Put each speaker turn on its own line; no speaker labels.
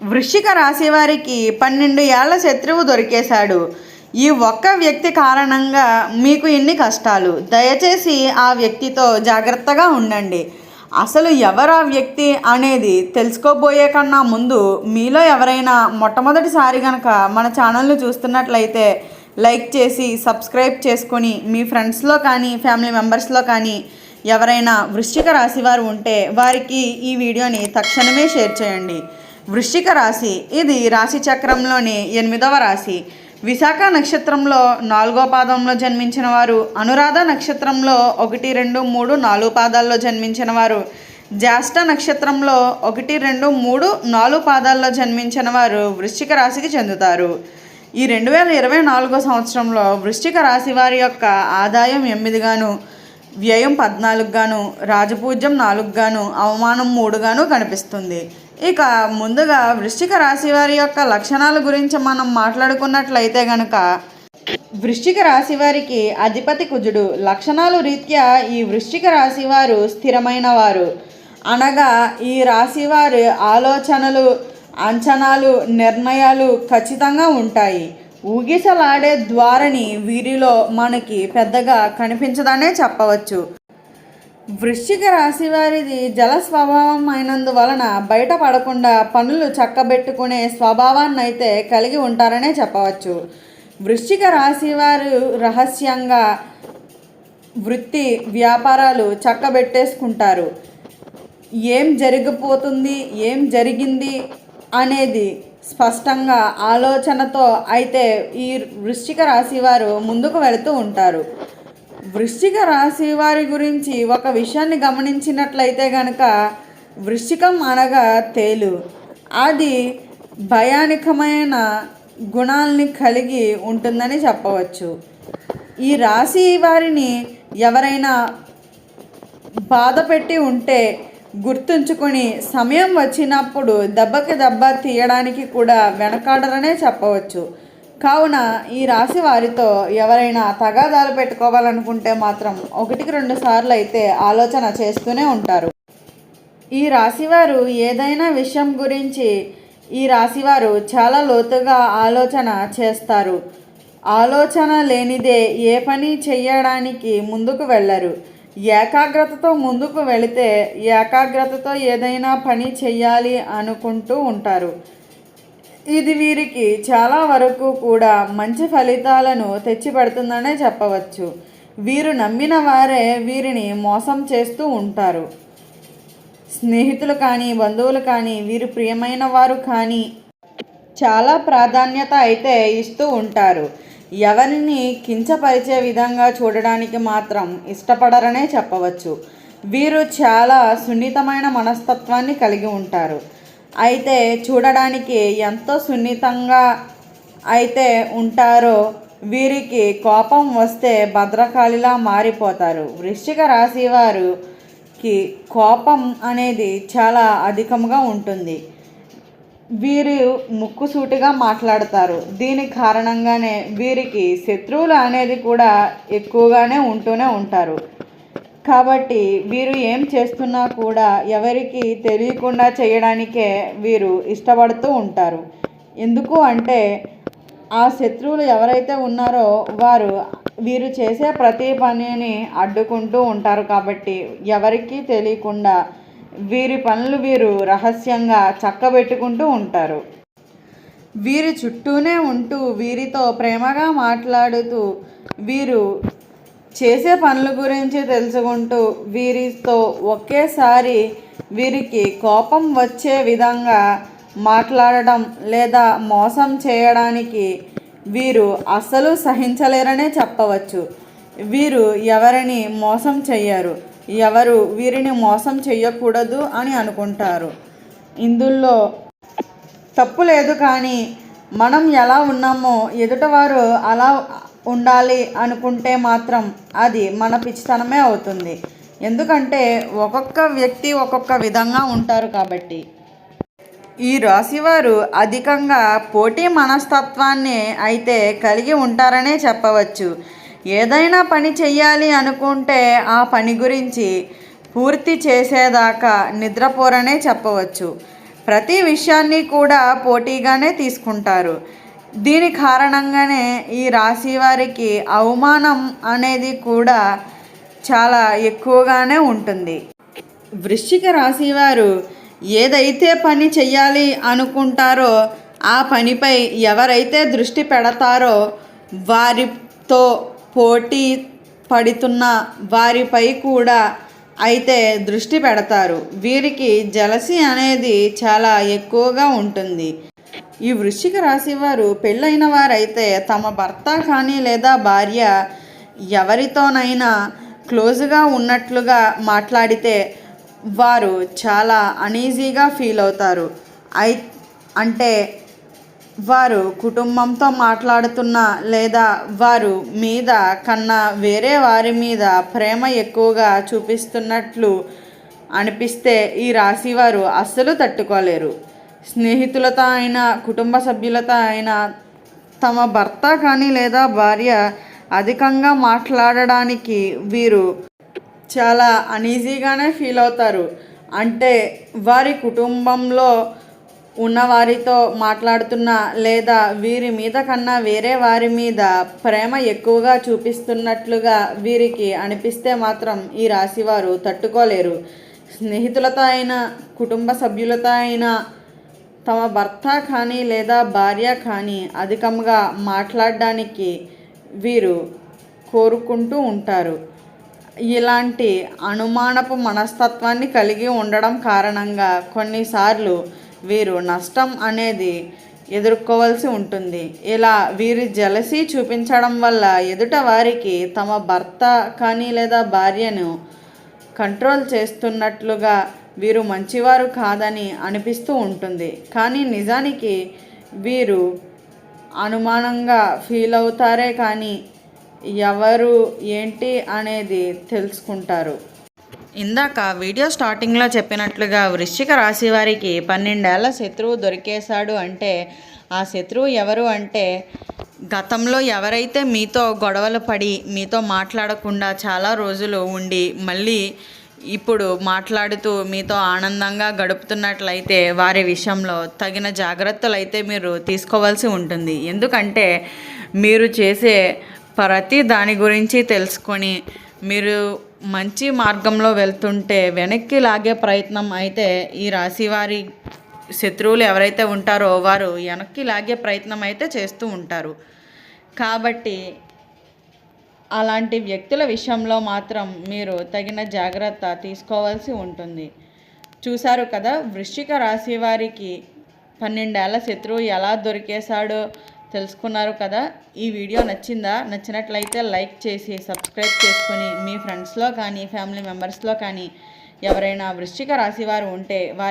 వృశ్చిక రాశి వారికి పన్నెండు ఏళ్ళ శత్రువు దొరికేశాడు. ఈ ఒక్క వ్యక్తి కారణంగా మీకు ఇన్ని కష్టాలు? దయచేసి ఆ వ్యక్తితో జాగ్రత్తగా ఉండండి. అసలు ఎవరు ఆ వ్యక్తి అనేది తెలుసుకోబోయే కన్నా ముందు మీలో ఎవరైనా మొట్టమొదటిసారి కనుక మన ఛానల్ను చూస్తున్నట్లయితే లైక్ చేసి సబ్స్క్రైబ్ చేసుకొని మీ ఫ్రెండ్స్లో కానీ ఫ్యామిలీ మెంబర్స్లో కానీ ఎవరైనా వృశ్చిక రాశి వారు ఉంటే వారికి ఈ వీడియోని తక్షణమే షేర్ చేయండి. వృశ్చిక రాశి. ఇది రాశి చక్రంలోని ఎనిమిదవ రాశి. విశాఖ నక్షత్రంలో నాలుగో పాదంలో జన్మించిన వారు అనురాధ నక్షత్రంలో ఒకటి రెండు మూడు నాలుగు పాదాల్లో జన్మించిన వారు జ్యేష్ఠ నక్షత్రంలో ఒకటి రెండు మూడు నాలుగు పాదాల్లో జన్మించిన వారు వృశ్చిక రాశికి చెందుతారు. ఈ రెండు వేల ఇరవై నాలుగో సంవత్సరంలో వృశ్చిక రాశి వారి యొక్క ఆదాయం ఎనిమిదిగాను వ్యయం పద్నాలుగుగాను రాజపూజ్యం నాలుగుగాను అవమానం మూడుగాను కనిపిస్తుంది. ఇక ముందుగా వృశ్చిక రాశి వారి యొక్క లక్షణాల గురించి మనం మాట్లాడుకున్నట్లయితే గనక వృశ్చిక రాశి వారికి అధిపతి కుజుడు. లక్షణాలు రీత్యా ఈ వృశ్చిక రాశి వారు స్థిరమైన వారు అనగా ఈ రాశి వారి ఆలోచనలు అంచనాలు నిర్ణయాలు ఖచ్చితంగా ఉంటాయి. ఊగిసలాడే ద్వారని వీరిలో మనకి పెద్దగా కనిపించదనే చెప్పవచ్చు. వృశ్చిక రాశి వారిది జల స్వభావం అయినందువలన బయటపడకుండా పనులు చక్కబెట్టుకునే స్వభావాన్ని అయితే కలిగి ఉంటారనే చెప్పవచ్చు. వృశ్చిక రాశి వారు రహస్యంగా వృత్తి వ్యాపారాలు చక్కబెట్టేసుకుంటారు. ఏం జరిగిపోతుంది ఏం జరిగింది అనేది స్పష్టంగా ఆలోచనతో అయితే ఈ వృశ్చిక రాశి వారు ముందుకు వెళుతూ ఉంటారు. వృశ్చిక రాశి వారి గురించి ఒక విషయాన్ని గమనించినట్లయితే గనక వృశ్చికం అనగా తేలు. అది భయానికమైన గుణాల్ని కలిగి ఉంటుందని చెప్పవచ్చు. ఈ రాశి వారిని ఎవరైనా బాధ పెట్టి ఉంటే గుర్తుంచుకొని సమయం వచ్చినప్పుడు దెబ్బకి దెబ్బ తీయడానికి కూడా వెనకాడరనే చెప్పవచ్చు. కావున ఈ రాశి వారితో ఎవరైనా తగాదాలు పెట్టుకోవాలనుకుంటే మాత్రం ఒకటికి రెండు సార్లు అయితే ఆలోచన చేస్తూనే ఉంటారు. ఈ రాశివారు ఏదైనా విషయం గురించి ఈ రాశివారు చాలా లోతుగా ఆలోచన చేస్తారు. ఆలోచన లేనిదే ఏ పని చేయడానికి ముందుకు వెళ్ళరు. ఏకాగ్రతతో ముందుకు వెళితే ఏకాగ్రతతో ఏదైనా పని చేయాలి అనుకుంటూ ఉంటారు. ఇది వీరికి చాలా వరకు కూడా మంచి ఫలితాలను తెచ్చిపెడుతుందనే చెప్పవచ్చు. వీరు నమ్మిన వారే వీరిని మోసం చేస్తూ ఉంటారు. స్నేహితులు కానీ బంధువులు కానీ వీరు ప్రియమైన వారు కానీ చాలా ప్రాధాన్యత అయితే ఇస్తూ ఉంటారు. ఎవరిని కించపరిచే విధంగా చూడడానికి మాత్రం ఇష్టపడరనే చెప్పవచ్చు. వీరు చాలా సున్నితమైన మనస్తత్వాన్ని కలిగి ఉంటారు. అయితే చూడడానికి ఎంతో సున్నితంగా అయితే ఉంటారో వీరికి కోపం వస్తే భద్రకాళిలా మారిపోతారు. వృశ్చిక రాశి వారికి కోపం అనేది చాలా అధికంగా ఉంటుంది. వీరు ముక్కుసూటిగా మాట్లాడతారు. దీని కారణంగానే వీరికి శత్రువులు అనేది కూడా ఎక్కువగానే ఉంటూనే ఉంటారు. కాబట్టి వీరు ఏం చేస్తున్నా కూడా ఎవరికి తెలియకుండా చేయడానికే వీరు ఇష్టపడుతూ ఉంటారు. ఎందుకు అంటే ఆ శత్రువులు ఎవరైతే ఉన్నారో వారు వీరు చేసే ప్రతి పనిని అడ్డుకుంటూ ఉంటారు కాబట్టి ఎవరికీ తెలియకుండా వీరి పనులు వీరు రహస్యంగా చక్కబెట్టుకుంటూ ఉంటారు. వీరి చుట్టూనే ఉంటూ వీరితో ప్రేమగా మాట్లాడుతూ వీరు చేసే పనుల గురించి తెలుసుకుంటూ వీరితో ఒకేసారి వీరికి కోపం వచ్చే విధంగా మాట్లాడడం లేదా మోసం చేయడానికి వీరు అస్సలు సహించలేరనే చెప్పవచ్చు. వీరు ఎవరిని మోసం చెయ్యరు. ఎవరు వీరిని మోసం చెయ్యకూడదు అని అనుకుంటారు. ఇందులో తప్పు లేదు కానీ మనం ఎలా ఉన్నామో ఎదుటవారు అలా ఉండాలి అనుకుంటే మాత్రం అది మన పిచ్చితనమే అవుతుంది. ఎందుకంటే ఒక్కొక్క వ్యక్తి ఒక్కొక్క విధంగా ఉంటారు కాబట్టి. ఈ రాశివారు అధికంగా పోటీ మనస్తత్వాన్ని అయితే కలిగి ఉంటారనే చెప్పవచ్చు. ఏదైనా పని చెయ్యాలి అనుకుంటే ఆ పని గురించి పూర్తి చేసేదాకా నిద్రపోరనే చెప్పవచ్చు. ప్రతి విషయాన్ని కూడా పోటీగానే తీసుకుంటారు. దీని కారణంగానే ఈ రాశి వారికి అవమానం అనేది కూడా చాలా ఎక్కువగానే ఉంటుంది. వృశ్చిక రాశి వారు ఏదైతే పని చెయ్యాలి అనుకుంటారో ఆ పనిపై ఎవరైతే దృష్టి పెడతారో వారితో పోటీ పడుతున్న వారిపై కూడా అయితే దృష్టి పెడతారు. వీరికి జలసి అనేది చాలా ఎక్కువగా ఉంటుంది. ఈ వృశ్చిక రాశివారు పెళ్ళైన వారైతే తమ భర్త కానీ లేదా భార్య ఎవరితోనైనా క్లోజ్గా ఉన్నట్లుగా మాట్లాడితే వారు చాలా అనీజీగా ఫీల్ అవుతారు. ఐ అంటే వారు కుటుంబంతో మాట్లాడుతున్న లేదా వారు మీద కన్నా వేరే వారి మీద ప్రేమ ఎక్కువగా చూపిస్తున్నట్లు అనిపిస్తే ఈ రాశి వారు అస్సలు తట్టుకోలేరు. స్నేహితులతో అయినా కుటుంబ సభ్యులతో అయినా తమ భర్త కానీ లేదా భార్య అధికంగా మాట్లాడడానికి వీరు చాలా అనీజీగానే ఫీల్ అవుతారు. అంటే వారి కుటుంబంలో ఉన్న వారితో మాట్లాడుతున్న లేదా వీరి మీద కన్నా వేరే వారి మీద ప్రేమ ఎక్కువగా చూపిస్తున్నట్లుగా వీరికి అనిపిస్తే మాత్రం ఈ రాశివారు తట్టుకోలేరు. స్నేహితులతో అయినా కుటుంబ సభ్యులతో అయినా తమ భర్త కానీ లేదా భార్య కానీ అధికంగా మాట్లాడడానికి వీరు కోరుకుంటూ ఉంటారు. ఇలాంటి అనుమానపు మనస్తత్వాన్ని కలిగి ఉండడం కారణంగా కొన్నిసార్లు వీరు నష్టం అనేది ఎదుర్కోవాల్సి ఉంటుంది. ఇలా వీరి జలసీ చూపించడం వల్ల ఎదుట వారికి తమ భర్త కానీ లేదా భార్యను కంట్రోల్ చేస్తున్నట్లుగా వీరు మంచివారు కాదని అనిపిస్తూ ఉంటుంది. కానీ నిజానికి వీరు అనుమానంగా ఫీల్ అవుతారే కానీ ఎవరు ఏంటి అనేది తెలుసుకుంటారు. ఇందాక వీడియో స్టార్టింగ్లో చెప్పినట్లుగా వృశ్చిక రాశి వారికి పన్నెండేళ్ళ శత్రువు దొరికేశాడు అంటే ఆ శత్రువు ఎవరు అంటే గతంలో ఎవరైతే మీతో గొడవలు పడి మీతో మాట్లాడకుండా చాలా రోజులు ఉండి మళ్ళీ ఇప్పుడు మాట్లాడుతూ మీతో ఆనందంగా గడుపుతున్నట్లయితే వారి విషయంలో తగిన జాగ్రత్తలు అయితే మీరు తీసుకోవాల్సి ఉంటుంది. ఎందుకంటే మీరు చేసే ప్రతి దాని గురించి తెలుసుకొని మీరు మంచి మార్గంలో వెళ్తుంటే వెనక్కి లాగే ప్రయత్నం అయితే ఈ రాశి వారి శత్రువులు ఎవరైతే ఉంటారో వారు వెనక్కి లాగే ప్రయత్నం అయితే చేస్తూ ఉంటారు. కాబట్టి అలాంటి వ్యక్తుల విషయంలో మాత్రం మీరు తగిన జాగ్రత్త తీసుకోవాల్సి ఉంటుంది. చూశారు కదా వృశ్చిక రాశి వారికి పన్నెండేళ్ళ శత్రువు ఎలా దొరికేశాడో తెలుసుకున్నారు కదా. ఈ వీడియో నచ్చిందా? నచ్చినట్లయితే లైక్ చేసి సబ్స్క్రైబ్ చేసుకుని మీ ఫ్రెండ్స్లో కానీ ఫ్యామిలీ మెంబర్స్లో కానీ ఎవరైనా వృశ్చిక రాశి వారు ఉంటే వారి